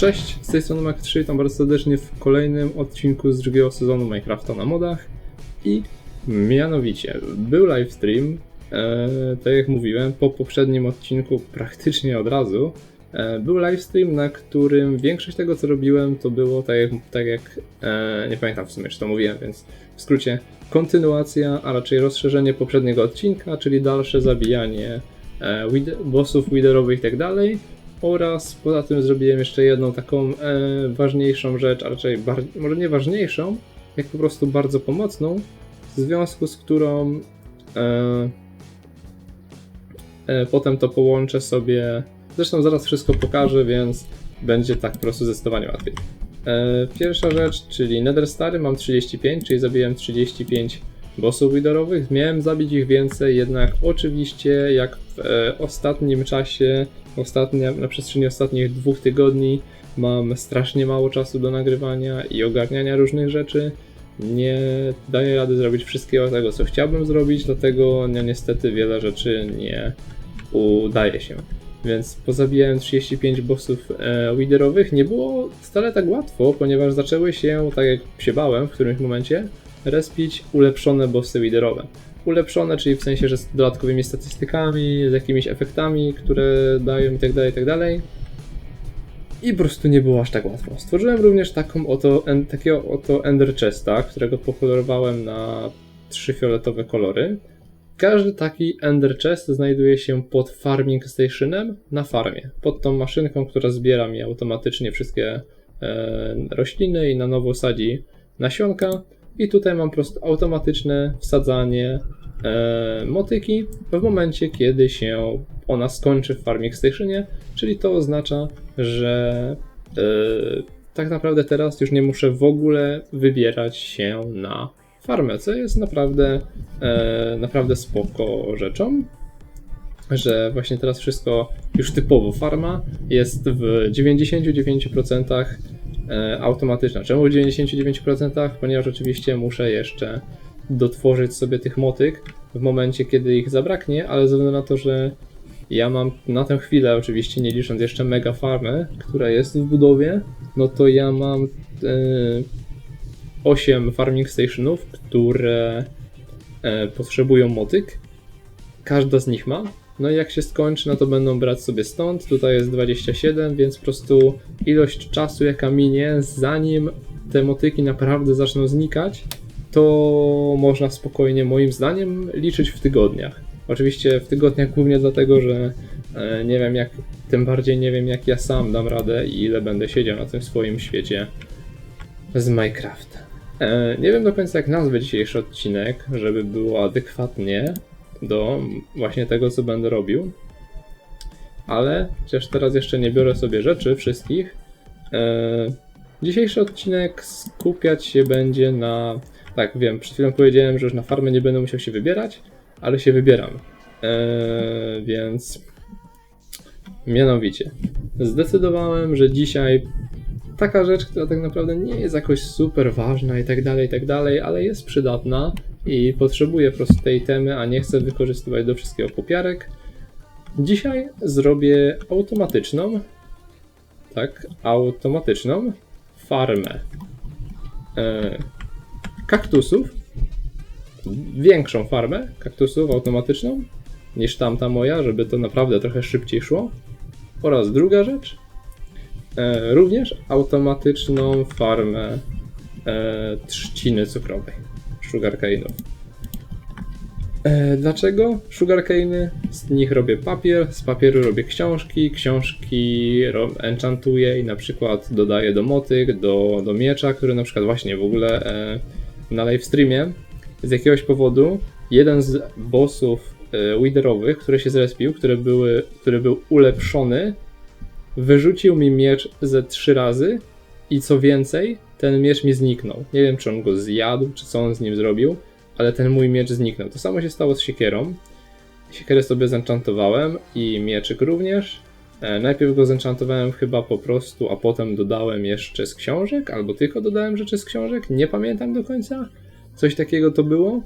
Cześć, z tej strony Mac3, witam bardzo serdecznie w kolejnym odcinku z drugiego sezonu Minecrafta na modach i mianowicie był livestream, e, tak jak mówiłem, po poprzednim odcinku praktycznie od razu e, był livestream, na którym większość tego co robiłem to było tak jak, tak jak e, nie pamiętam w sumie czy to mówiłem, więc w skrócie kontynuacja, a raczej rozszerzenie poprzedniego odcinka, czyli dalsze zabijanie e, bossów widerowych i tak dalej. Oraz poza tym zrobiłem jeszcze jedną taką e, ważniejszą rzecz, a raczej bar- może nie ważniejszą, jak po prostu bardzo pomocną, w związku z którą e, e, potem to połączę sobie. Zresztą zaraz wszystko pokażę, więc będzie tak po prostu zdecydowanie łatwiej. E, pierwsza rzecz, czyli Nether Stary, mam 35, czyli zabiłem 35 bossów widerowych. Miałem zabić ich więcej, jednak oczywiście jak ostatnim czasie, ostatnia, na przestrzeni ostatnich dwóch tygodni mam strasznie mało czasu do nagrywania i ogarniania różnych rzeczy. Nie daję rady zrobić wszystkiego tego, co chciałbym zrobić, dlatego no, niestety wiele rzeczy nie udaje się. Więc pozabijałem 35 bossów e, widerowych. Nie było wcale tak łatwo, ponieważ zaczęły się, tak jak się bałem w którymś momencie, respić ulepszone bossy widerowe. Ulepszone, czyli w sensie, że z dodatkowymi statystykami, z jakimiś efektami, które dają itd., itd. I po prostu nie było aż tak łatwo. Stworzyłem również taką oto, en, takiego oto Ender Chesta, którego pokolorowałem na trzy fioletowe kolory. Każdy taki Ender Chest znajduje się pod Farming Stationem na farmie. Pod tą maszynką, która zbiera mi automatycznie wszystkie e, rośliny i na nowo sadzi nasionka. I tutaj mam po prostu automatyczne wsadzanie e, motyki w momencie, kiedy się ona skończy w Farming Stationie, czyli to oznacza, że e, tak naprawdę teraz już nie muszę w ogóle wybierać się na farmę, co jest naprawdę, e, naprawdę spoko rzeczą, że właśnie teraz wszystko już typowo farma jest w 99% e, automatyczna. Czemu w 99%? Ponieważ oczywiście muszę jeszcze dotworzyć sobie tych motyk w momencie, kiedy ich zabraknie, ale ze względu na to, że ja mam na tę chwilę, oczywiście nie licząc jeszcze mega farmę, która jest w budowie, no to ja mam e, 8 farming stationów, które e, potrzebują motyk. Każda z nich ma. No i jak się skończy, no to będą brać sobie stąd. Tutaj jest 27, więc po prostu ilość czasu, jaka minie, zanim te motyki naprawdę zaczną znikać, to można spokojnie, moim zdaniem, liczyć w tygodniach. Oczywiście w tygodniach głównie dlatego, że e, nie wiem jak, tym bardziej nie wiem jak ja sam dam radę i ile będę siedział na tym swoim świecie z Minecrafta. E, nie wiem do końca jak nazwać dzisiejszy odcinek, żeby było adekwatnie do właśnie tego, co będę robił. Ale chociaż teraz jeszcze nie biorę sobie rzeczy wszystkich, e, dzisiejszy odcinek skupiać się będzie na. Tak, wiem, przed chwilą powiedziałem, że już na farmę nie będę musiał się wybierać, ale się wybieram. E, więc mianowicie zdecydowałem, że dzisiaj taka rzecz, która tak naprawdę nie jest jakoś super ważna i tak dalej, i tak dalej, ale jest przydatna i potrzebuję po prostu tej temy, a nie chcę wykorzystywać do wszystkiego popiarek. Dzisiaj zrobię automatyczną, tak, automatyczną farmę e, kaktusów, większą farmę kaktusów automatyczną niż tamta moja, żeby to naprawdę trochę szybciej szło. Oraz druga rzecz, e, również automatyczną farmę e, trzciny cukrowej, sugarcane'ów. E, dlaczego sugarcane'y? Z nich robię papier, z papieru robię książki, książki enchantuję i na przykład dodaję do motyk, do, do miecza, który na przykład właśnie w ogóle e, na live streamie z jakiegoś powodu jeden z bossów e, widerowych, który się zrespił, który, były, który był ulepszony, wyrzucił mi miecz ze trzy razy i co więcej, ten miecz mi zniknął. Nie wiem, czy on go zjadł, czy co on z nim zrobił, ale ten mój miecz zniknął. To samo się stało z siekierą. Siekierę sobie zenchantowałem i mieczyk również. E, najpierw go zenchantowałem chyba po prostu, a potem dodałem jeszcze z książek, albo tylko dodałem rzeczy z książek, nie pamiętam do końca. Coś takiego to było.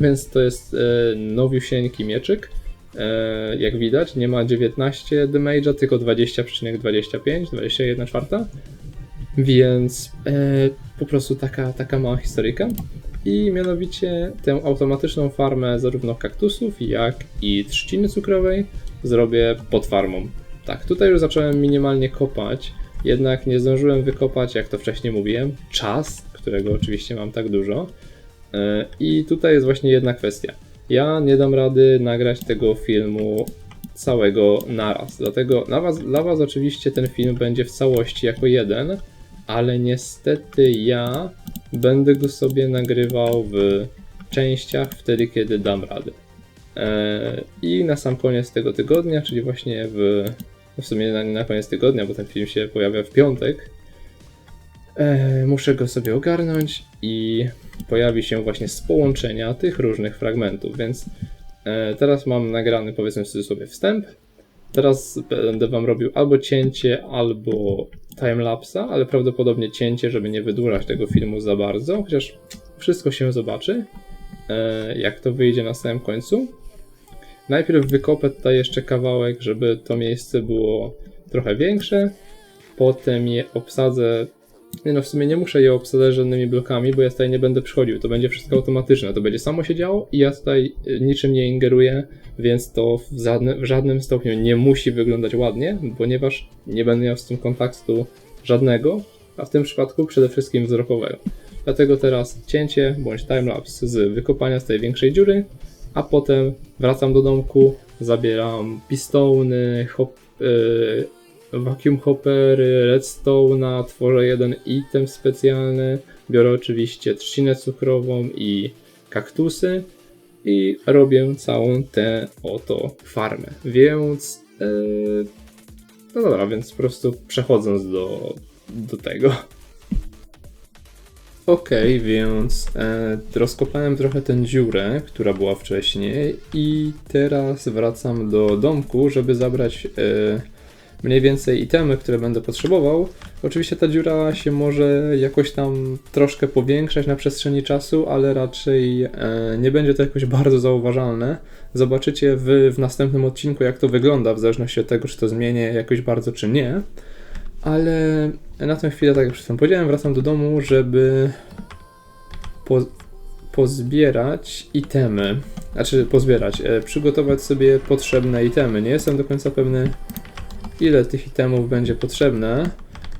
Więc to jest e, nowiusieńki mieczyk. E, jak widać, nie ma 19 damage'a, tylko 20,25, 21 czwarta. Więc e, po prostu taka, taka mała historyjka. I mianowicie tę automatyczną farmę zarówno kaktusów, jak i trzciny cukrowej zrobię pod farmą. Tak, tutaj już zacząłem minimalnie kopać, jednak nie zdążyłem wykopać, jak to wcześniej mówiłem, czas, którego oczywiście mam tak dużo. E, I tutaj jest właśnie jedna kwestia. Ja nie dam rady nagrać tego filmu całego naraz. Dlatego dla was, dla was oczywiście ten film będzie w całości jako jeden, ale niestety ja będę go sobie nagrywał w częściach wtedy, kiedy dam radę. Eee, I na sam koniec tego tygodnia, czyli właśnie w, w sumie na, na koniec tygodnia, bo ten film się pojawia w piątek, eee, muszę go sobie ogarnąć i pojawi się właśnie z połączenia tych różnych fragmentów, więc e, teraz mam nagrany powiedzmy cudzysłowie wstęp. Teraz będę wam robił albo cięcie, albo timelapsa, ale prawdopodobnie cięcie, żeby nie wydłużać tego filmu za bardzo, chociaż wszystko się zobaczy, e, jak to wyjdzie na samym końcu. Najpierw wykopę tutaj jeszcze kawałek, żeby to miejsce było trochę większe, potem je obsadzę nie no, w sumie nie muszę je obsadzać żadnymi blokami, bo ja tutaj nie będę przychodził. To będzie wszystko automatyczne. To będzie samo się działo i ja tutaj y, niczym nie ingeruję, więc to w, żadne, w żadnym stopniu nie musi wyglądać ładnie, ponieważ nie będę miał z tym kontaktu żadnego, a w tym przypadku przede wszystkim wzrokowego. Dlatego teraz cięcie bądź timelapse z wykopania z tej większej dziury, a potem wracam do domku, zabieram pistony, hop, yy, vacuum hoppery, redstone'a, tworzę jeden item specjalny, biorę oczywiście trzcinę cukrową i kaktusy i robię całą tę oto farmę. Więc yy, no dobra, więc po prostu przechodząc do, do tego. Okay, więc e, rozkopałem trochę tę dziurę, która była wcześniej i teraz wracam do domku, żeby zabrać e, mniej więcej itemy, które będę potrzebował. Oczywiście ta dziura się może jakoś tam troszkę powiększać na przestrzeni czasu, ale raczej e, nie będzie to jakoś bardzo zauważalne. Zobaczycie wy w następnym odcinku, jak to wygląda, w zależności od tego, czy to zmienię jakoś bardzo, czy nie. Ale na tę chwilę, tak jak przed powiedziałem, wracam do domu, żeby po, pozbierać itemy. Znaczy, pozbierać, e, przygotować sobie potrzebne itemy. Nie jestem do końca pewny, ile tych itemów będzie potrzebne,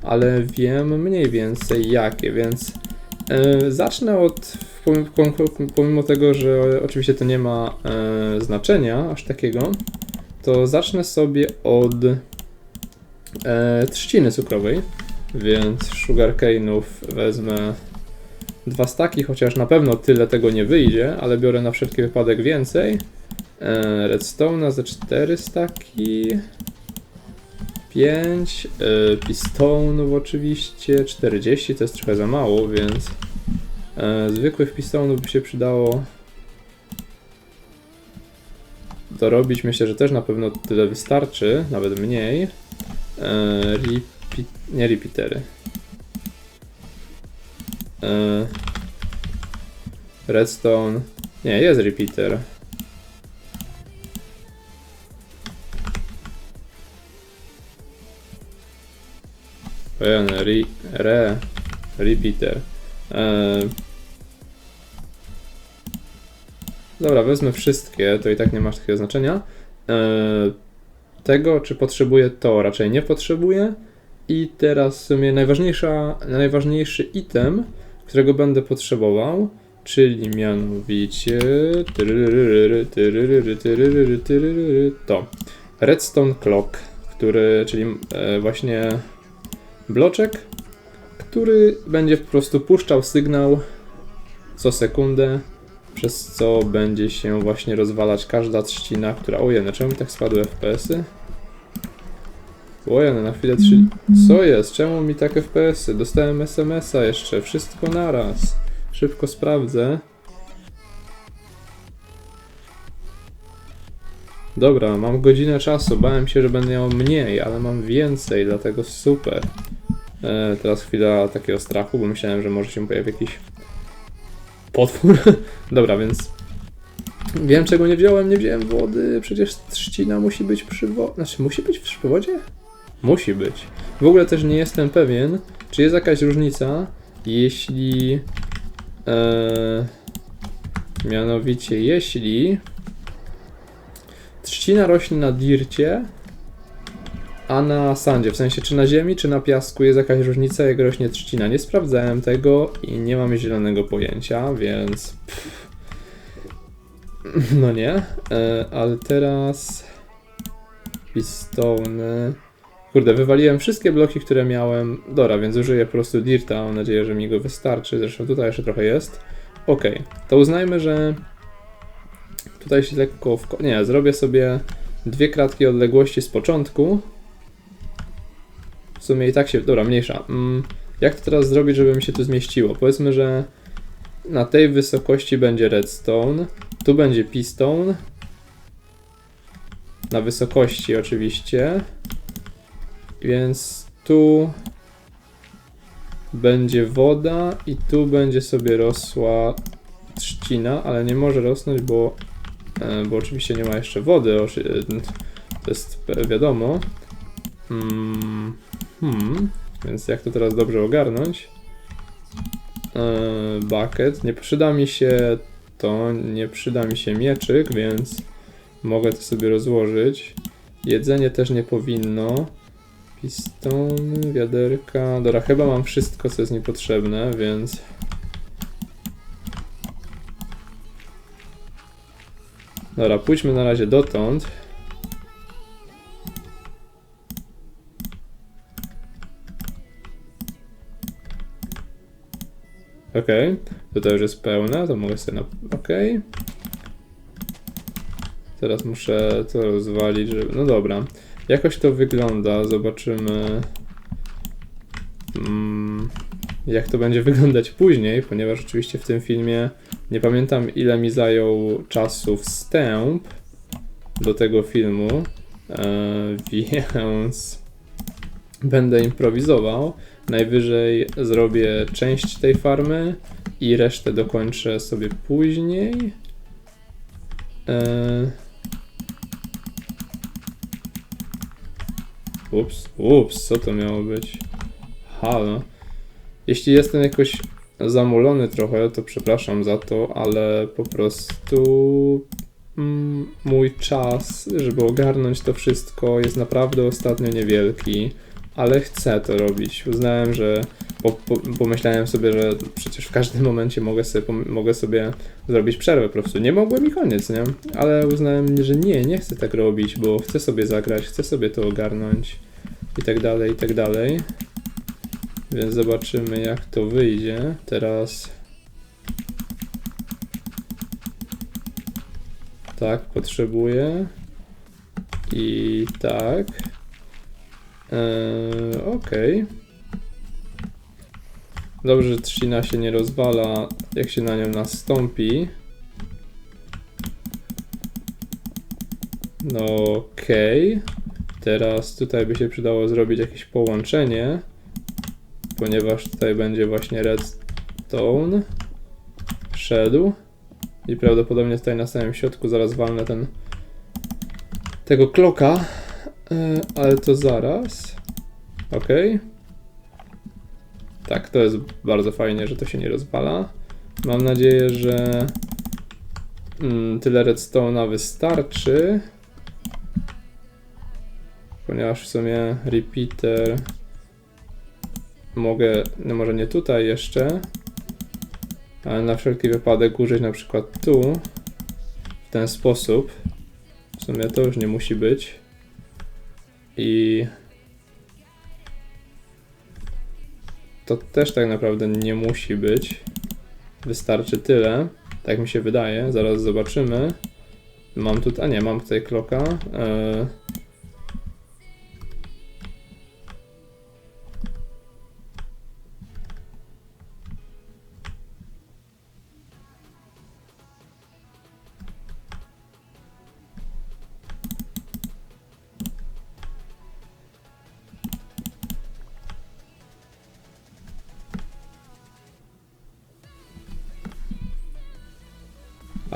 ale wiem mniej więcej jakie, więc yy, zacznę od, pomimo, tego, że oczywiście to nie ma yy, znaczenia aż takiego, to zacznę sobie od yy, trzciny cukrowej, więc sugarcane'ów wezmę dwa staki, chociaż na pewno tyle tego nie wyjdzie, ale biorę na wszelki wypadek więcej. Redstone'a ze 4 staki. 5, y, pistonów oczywiście, 40 to jest trochę za mało, więc y, zwykłych pistonów by się przydało dorobić. Myślę, że też na pewno tyle wystarczy, nawet mniej. Y, nie repeatery. Y, redstone. Nie, jest repeater. Re, re, repeater. Dobra, wezmę wszystkie, to i tak nie ma takiego znaczenia. Tego, czy potrzebuję to, raczej nie potrzebuję. I teraz w sumie najważniejsza, najważniejszy item, którego będę potrzebował, czyli mianowicie to Redstone Clock, który, czyli właśnie bloczek, który będzie po prostu puszczał sygnał co sekundę, przez co będzie się właśnie rozwalać każda trzcina, która... Ojej, czemu mi tak spadły FPS-y? Ojej, na chwilę trzy... Co jest? Czemu mi tak FPS-y? Dostałem SMS-a jeszcze, wszystko naraz. Szybko sprawdzę. Dobra, mam godzinę czasu. Bałem się, że będę miał mniej, ale mam więcej, dlatego super. E, teraz chwila takiego strachu, bo myślałem, że może się pojawi jakiś potwór. Dobra, więc Wiem czego nie wziąłem, nie wziąłem wody, przecież trzcina musi być przy wodzie. Znaczy musi być przy wodzie? Musi być. W ogóle też nie jestem pewien, czy jest jakaś różnica, jeśli... E, mianowicie, jeśli... Trzcina rośnie na dircie, a na sandzie, w sensie czy na ziemi, czy na piasku jest jakaś różnica, jak rośnie trzcina. Nie sprawdzałem tego i nie mam zielonego pojęcia, więc... Pff. No nie, e, ale teraz... Pistony... Kurde, wywaliłem wszystkie bloki, które miałem. Dobra, więc użyję po prostu dirta. Mam nadzieję, że mi go wystarczy. Zresztą tutaj jeszcze trochę jest. Ok, to uznajmy, że tutaj się lekko. Wko- Nie, zrobię sobie dwie kratki odległości z początku. W sumie i tak się. Dobra, mniejsza. Mm, jak to teraz zrobić, żeby mi się tu zmieściło? Powiedzmy, że na tej wysokości będzie redstone, tu będzie piston. Na wysokości oczywiście. Więc tu będzie woda i tu będzie sobie rosła trzcina, ale nie może rosnąć, bo, e, bo oczywiście nie ma jeszcze wody. e, To jest e, wiadomo. Mm, Hmm, więc jak to teraz dobrze ogarnąć? E, Bucket. Nie przyda mi się to, nie przyda mi się mieczyk, więc mogę to sobie rozłożyć. Jedzenie też nie powinno. Pistony, wiaderka. Dobra, chyba mam wszystko, co jest mi potrzebne, więc. Dobra, pójdźmy na razie dotąd. Okej, tutaj już jest pełne, to mogę sobie na. Okej. Teraz muszę to rozwalić, żeby. No dobra. Jakoś to wygląda, zobaczymy mm, jak to będzie wyglądać później, ponieważ oczywiście w tym filmie nie pamiętam ile mi zajął czasu wstęp do tego filmu, e, więc będę improwizował. Najwyżej zrobię część tej farmy i resztę dokończę sobie później. E, Ups, ups, co to miało być? Halo. Jeśli jestem jakoś zamulony trochę, to przepraszam za to, ale po prostu mm, mój czas, żeby ogarnąć to wszystko, jest naprawdę ostatnio niewielki, ale chcę to robić. Uznałem, że po, po, pomyślałem sobie, że przecież w każdym momencie mogę sobie, mogę sobie zrobić przerwę po prostu. Nie mogłem i koniec, nie? Ale uznałem, że nie, nie chcę tak robić, bo chcę sobie zagrać, chcę sobie to ogarnąć i tak dalej, i tak dalej. Więc zobaczymy jak to wyjdzie. Teraz tak, potrzebuję i tak. Eee, Okej. Dobrze, że trzcina się nie rozwala, jak się na nią nastąpi. No okej. Teraz tutaj by się przydało zrobić jakieś połączenie, ponieważ tutaj będzie właśnie redstone szedł i prawdopodobnie tutaj na samym środku zaraz walnę ten tego kloka, e, ale to zaraz. Okej. Tak, to jest bardzo fajnie, że to się nie rozwala. Mam nadzieję, że mm, tyle redstone'a wystarczy. Ponieważ w sumie repeater mogę, no może nie tutaj jeszcze, ale na wszelki wypadek użyć na przykład tu w ten sposób. W sumie to już nie musi być. I to też tak naprawdę nie musi być. Wystarczy tyle, tak mi się wydaje. Zaraz zobaczymy. Mam tutaj, a nie, mam tutaj kloka. E,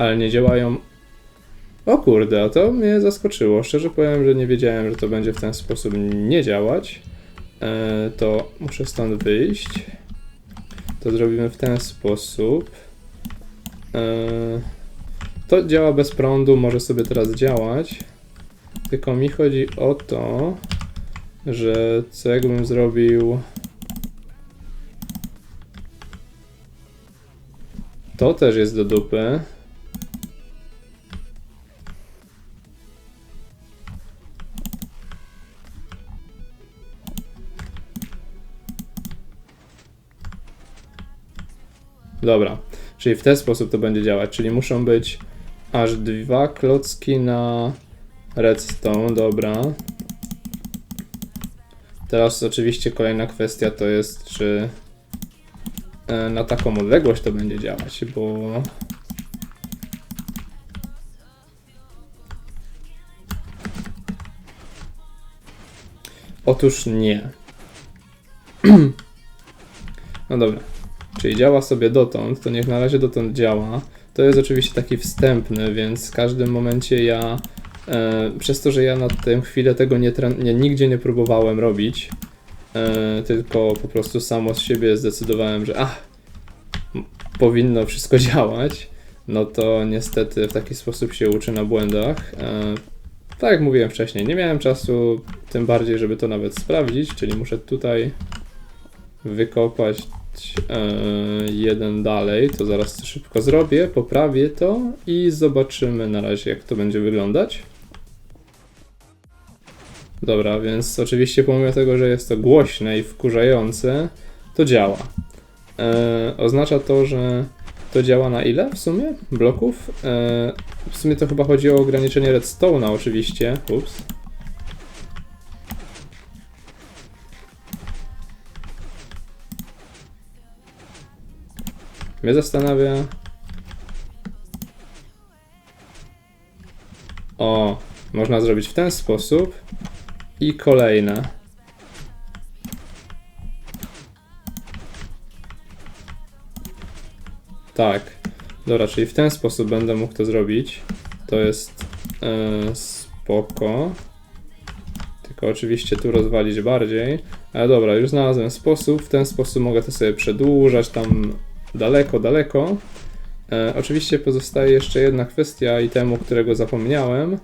ale nie działają O kurde, a to mnie zaskoczyło. Szczerze powiem, że nie wiedziałem, że to będzie w ten sposób nie działać. E, to muszę stąd wyjść. To zrobimy w ten sposób. E, to działa bez prądu, może sobie teraz działać. Tylko mi chodzi o to, że co jakbym zrobił. To też jest do dupy. Dobra, czyli w ten sposób to będzie działać, czyli muszą być aż dwa klocki na redstone, dobra. Teraz oczywiście kolejna kwestia to jest, czy e, na taką odległość to będzie działać, bo Otóż nie. No dobra. Czyli działa sobie dotąd, to niech na razie dotąd działa. To jest oczywiście taki wstępny, więc w każdym momencie ja, e, przez to, że ja na tę chwilę tego nie, nie nigdzie nie próbowałem robić, e, tylko po prostu samo z siebie zdecydowałem, że ach, powinno wszystko działać, no to niestety w taki sposób się uczy na błędach. E, tak jak mówiłem wcześniej, nie miałem czasu, tym bardziej, żeby to nawet sprawdzić, czyli muszę tutaj wykopać jeden dalej, to zaraz to szybko zrobię, poprawię to i zobaczymy na razie jak to będzie wyglądać. Dobra, więc oczywiście pomimo tego, że jest to głośne i wkurzające, to działa. E, oznacza to, że to działa na ile w sumie bloków? E, w sumie to chyba chodzi o ograniczenie redstone'a oczywiście. Ups. Mnie zastanawia. O, można zrobić w ten sposób i kolejne. Tak. Dobra, czyli w ten sposób będę mógł to zrobić. To jest e, spoko. Tylko oczywiście tu rozwalić bardziej. Ale dobra, już znalazłem sposób. W ten sposób mogę to sobie przedłużać tam daleko, daleko. E, oczywiście pozostaje jeszcze jedna kwestia itemu, którego zapomniałem.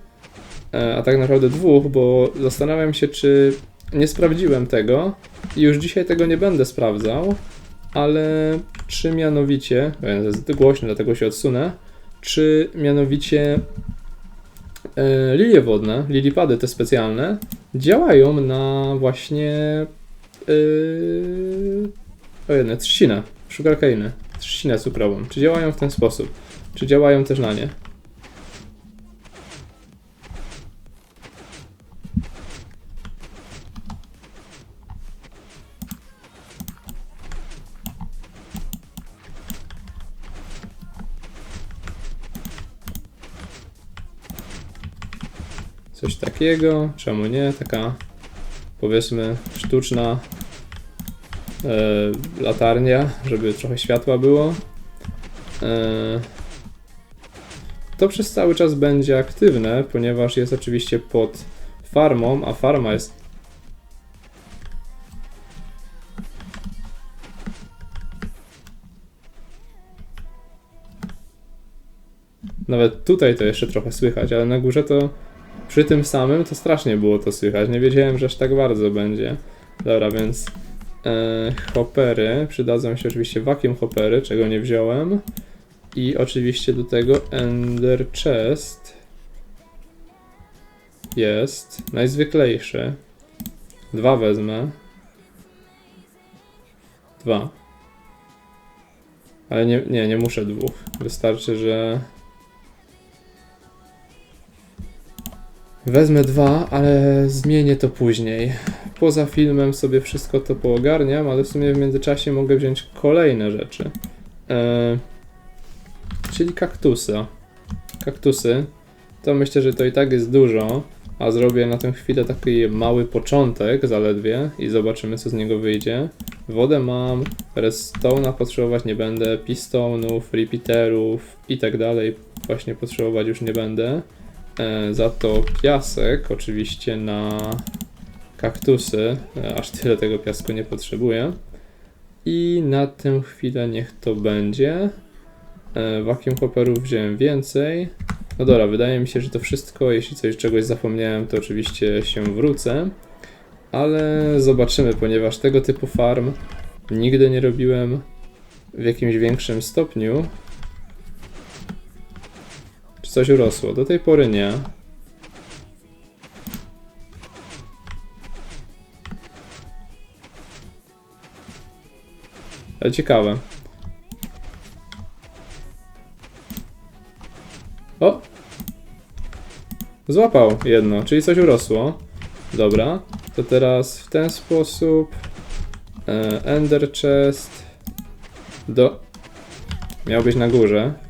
E, a tak naprawdę dwóch, bo zastanawiam się, czy nie sprawdziłem tego i już dzisiaj tego nie będę sprawdzał, ale czy mianowicie, e, to jest głośno, dlatego się odsunę, czy mianowicie e, lilie wodne, lilipady te specjalne, działają na właśnie yy, o jedne, trzcinę, sugarcane'y, trzcinę cukrową. Czy działają w ten sposób? Czy działają też na nie? Coś takiego, czemu nie? Taka powiedzmy sztuczna e, latarnia, żeby trochę światła było. E, to przez cały czas będzie aktywne, ponieważ jest oczywiście pod farmą, a farma jest Nawet tutaj to jeszcze trochę słychać, ale na górze to przy tym samym to strasznie było to słychać. Nie wiedziałem, że aż tak bardzo będzie. Dobra, więc e, hoppery. Przydadzą się oczywiście vacuum hoppery, czego nie wziąłem. I oczywiście do tego ender chest jest najzwyklejszy. Dwa wezmę. Dwa. Ale nie, nie, nie muszę dwóch. Wystarczy, że Wezmę dwa, ale zmienię to później. Poza filmem sobie wszystko to poogarniam, ale w sumie w międzyczasie mogę wziąć kolejne rzeczy. E, czyli kaktusa. Kaktusy. To myślę, że to i tak jest dużo, a zrobię na tę chwilę taki mały początek zaledwie i zobaczymy co z niego wyjdzie. Wodę mam, redstone'a potrzebować nie będę, pistonów, repeaterów i tak dalej właśnie potrzebować już nie będę. E, za to piasek oczywiście na kaktusy, e, aż tyle tego piasku nie potrzebuję. I na tę chwilę niech to będzie. E, Vacuum hopperów wziąłem więcej. No dobra, wydaje mi się, że to wszystko. Jeśli coś czegoś zapomniałem, to oczywiście się wrócę. Ale zobaczymy, ponieważ tego typu farm nigdy nie robiłem w jakimś większym stopniu. Czy coś urosło? Do tej pory nie. Ale ciekawe. O! Złapał jedno, czyli coś urosło. Dobra, to teraz w ten sposób. E, Ender chest. Do. Miał być na górze.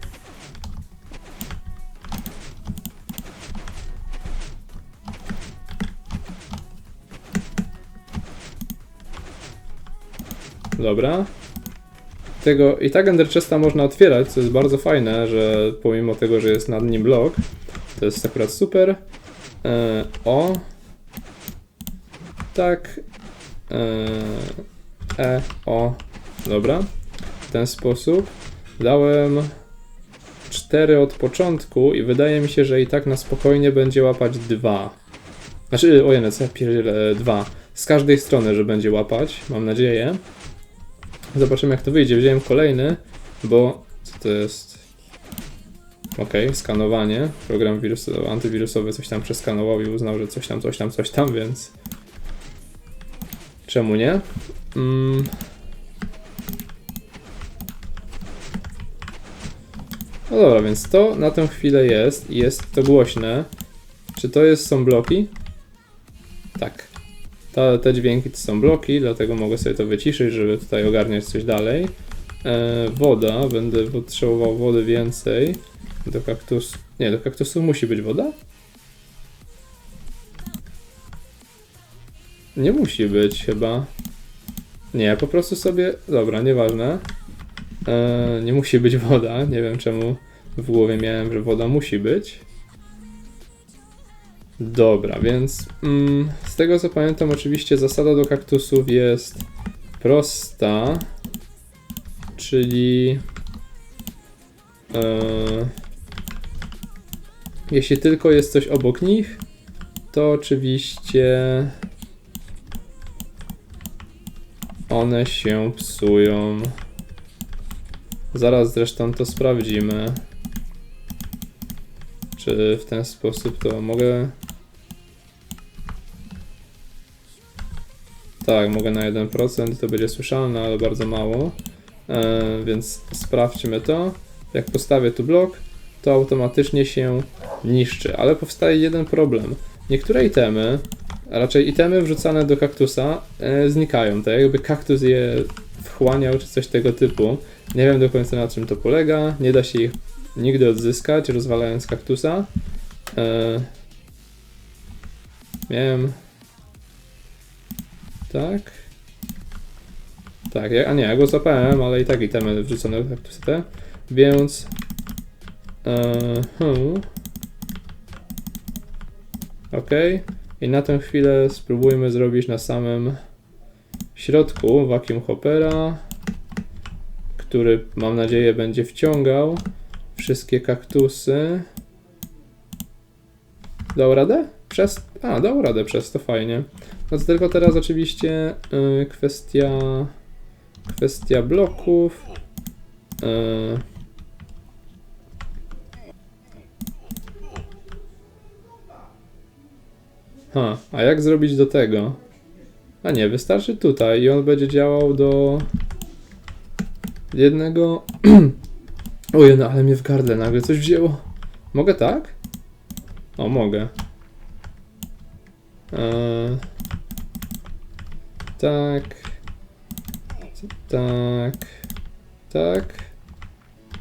Dobra. Tego i tak Ender Chesta można otwierać, co jest bardzo fajne, że pomimo tego, że jest nad nim blok, to jest akurat super. E, o. Tak. E, e, o. Dobra. W ten sposób. Dałem 4 od początku i wydaje mi się, że i tak na spokojnie będzie łapać 2. Znaczy, ojej, co ja pierdzielę, 2. Z każdej strony, że będzie łapać, mam nadzieję. Zobaczymy jak to wyjdzie. Wziąłem kolejny, bo co to jest? Ok, skanowanie. Program wirusowy, antywirusowy coś tam przeskanował i uznał, że coś tam, coś tam, coś tam, więc czemu nie? Mm. No dobra, więc to na tę chwilę jest i jest to głośne. Czy to jest, są bloki? Tak. Ta, te dźwięki to są bloki, dlatego mogę sobie to wyciszyć, żeby tutaj ogarniać coś dalej. E, woda, będę potrzebował wody więcej. Do kaktusu. Nie, do kaktusu musi być woda? Nie musi być chyba. Nie, po prostu sobie. Dobra, nieważne. E, nie musi być woda. Nie wiem czemu w głowie miałem, że woda musi być. Dobra, więc mm, z tego co pamiętam, oczywiście zasada do kaktusów jest prosta, czyli e, jeśli tylko jest coś obok nich, to oczywiście one się psują. Zaraz zresztą to sprawdzimy. Czy w ten sposób to mogę Tak, mogę na 1%, to będzie słyszalne, ale bardzo mało. E, więc sprawdźmy to. Jak postawię tu blok, to automatycznie się niszczy, ale powstaje jeden problem. Niektóre itemy, a raczej itemy wrzucane do kaktusa, e, znikają, tak jakby kaktus je wchłaniał czy coś tego typu. Nie wiem do końca na czym to polega, nie da się ich nigdy odzyskać rozwalając kaktusa. E, miałem tak. Tak, a nie, ja go zapałem, ale i tak itemy wrzucone w kaktusy więc... Uh, hmm. Ok. I na tę chwilę spróbujmy zrobić na samym środku vacuum hoppera, który mam nadzieję będzie wciągał wszystkie kaktusy. Dał radę? Przez... A, dał radę przez to, fajnie. No to tylko teraz oczywiście y, kwestia kwestia bloków. Y, ha, a jak zrobić do tego? A nie, wystarczy tutaj i on będzie działał do jednego... Ojej, no ale mnie w gardle nagle coś wzięło. Mogę tak? O, mogę. Eee, tak. Tak. Tak.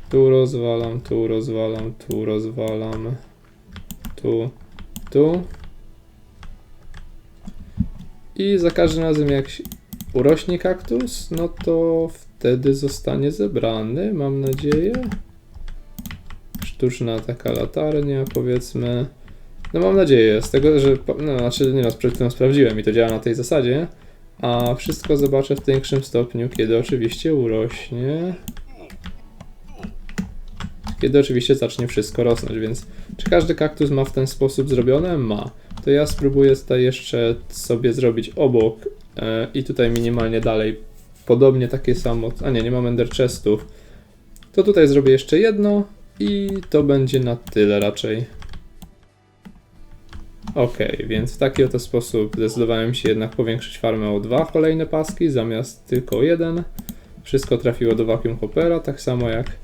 Tu rozwalam, tu rozwalam, tu rozwalam. Tu. Tu. I za każdym razem jak urośnie kaktus, no to wtedy zostanie zebrany, mam nadzieję. Sztuczna taka latarnia, powiedzmy. No mam nadzieję, z tego, że. No, znaczy, nie no, przed chwilą sprawdziłem i to działa na tej zasadzie. A wszystko zobaczę w większym stopniu, kiedy oczywiście urośnie. Kiedy oczywiście zacznie wszystko rosnąć, więc czy każdy kaktus ma w ten sposób zrobione? Ma. To ja spróbuję tutaj jeszcze sobie zrobić obok e, i tutaj minimalnie dalej podobnie takie samo. A nie, nie mam ender chestów. To tutaj zrobię jeszcze jedno i to będzie na tyle raczej. Ok, więc w taki oto sposób zdecydowałem się jednak powiększyć farmę o dwa kolejne paski zamiast tylko jeden. Wszystko trafiło do vacuum hoppera, tak samo jak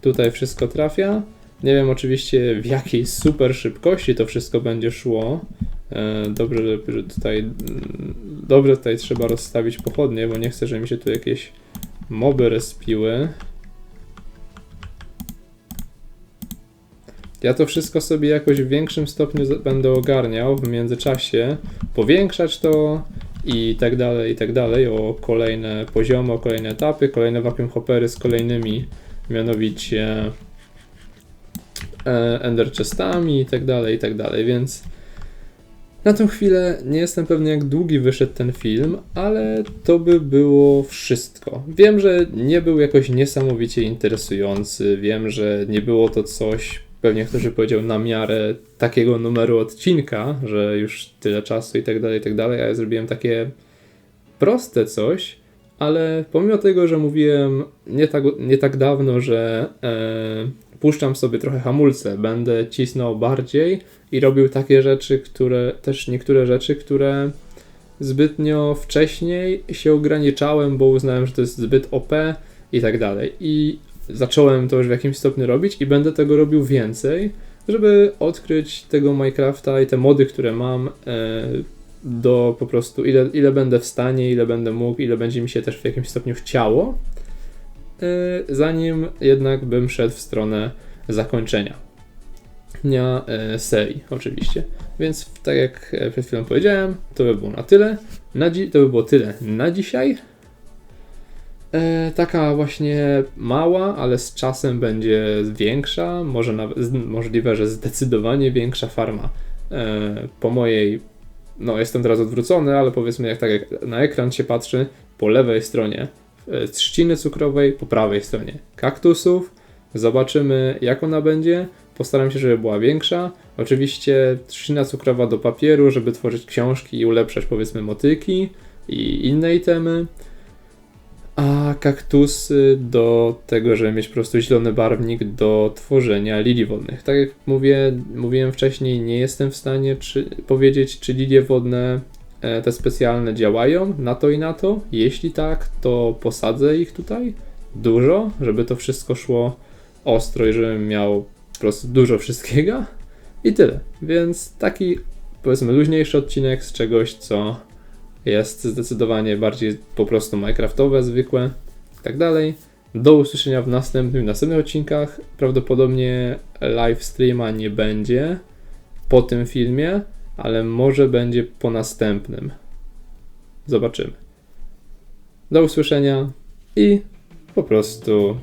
tutaj wszystko trafia. Nie wiem oczywiście w jakiej super szybkości to wszystko będzie szło. E, Dobrze, że tutaj mm, dobrze tutaj trzeba rozstawić pochodnie, bo nie chcę, żeby mi się tu jakieś moby respiły. Ja to wszystko sobie jakoś w większym stopniu będę ogarniał w międzyczasie, powiększać to i tak dalej, i tak dalej, o kolejne poziomy, o kolejne etapy, kolejne vacuum hoppery z kolejnymi, mianowicie e, ender chestami i tak dalej, i tak dalej, więc na tą chwilę nie jestem pewny, jak długi wyszedł ten film, ale to by było wszystko. Wiem, że nie był jakoś niesamowicie interesujący, wiem, że nie było to coś, pewnie ktoś by powiedział, na miarę takiego numeru odcinka, że już tyle czasu i tak dalej, i tak dalej, a ja zrobiłem takie proste coś, ale pomimo tego, że mówiłem nie tak, nie tak dawno, że e, puszczam sobie trochę hamulce, będę cisnął bardziej i robił takie rzeczy, które też niektóre rzeczy, które zbytnio wcześniej się ograniczałem, bo uznałem, że to jest zbyt OP i tak dalej. I zacząłem to już w jakimś stopniu robić i będę tego robił więcej, żeby odkryć tego Minecrafta i te mody, które mam, e, do po prostu ile, ile będę w stanie, ile będę mógł, ile będzie mi się też w jakimś stopniu chciało, e, zanim jednak bym szedł w stronę zakończenia dnia e, serii, oczywiście. Więc tak jak przed chwilą powiedziałem, to by było na tyle. Na dzi- to by było tyle na dzisiaj. E, taka właśnie mała, ale z czasem będzie większa, może nawet, możliwe, że zdecydowanie większa farma. E, po mojej, no jestem teraz odwrócony, ale powiedzmy jak tak jak na ekran się patrzy, po lewej stronie e, trzciny cukrowej, po prawej stronie kaktusów. Zobaczymy jak ona będzie. Postaram się, żeby była większa. Oczywiście trzcina cukrowa do papieru, żeby tworzyć książki i ulepszać powiedzmy motyki i inne itemy. A kaktusy do tego, żeby mieć po prostu zielony barwnik do tworzenia lilii wodnych. Tak jak mówię, mówiłem wcześniej, nie jestem w stanie czy, powiedzieć, czy lilie wodne e, te specjalne działają na to i na to. Jeśli tak, to posadzę ich tutaj dużo, żeby to wszystko szło ostro i żebym miał po prostu dużo wszystkiego. I tyle. Więc taki powiedzmy luźniejszy odcinek z czegoś, co jest zdecydowanie bardziej po prostu Minecraftowe, zwykłe i tak dalej. Do usłyszenia w następnym, następnych odcinkach. Prawdopodobnie live streama nie będzie po tym filmie, ale może będzie po następnym. Zobaczymy. Do usłyszenia i po prostu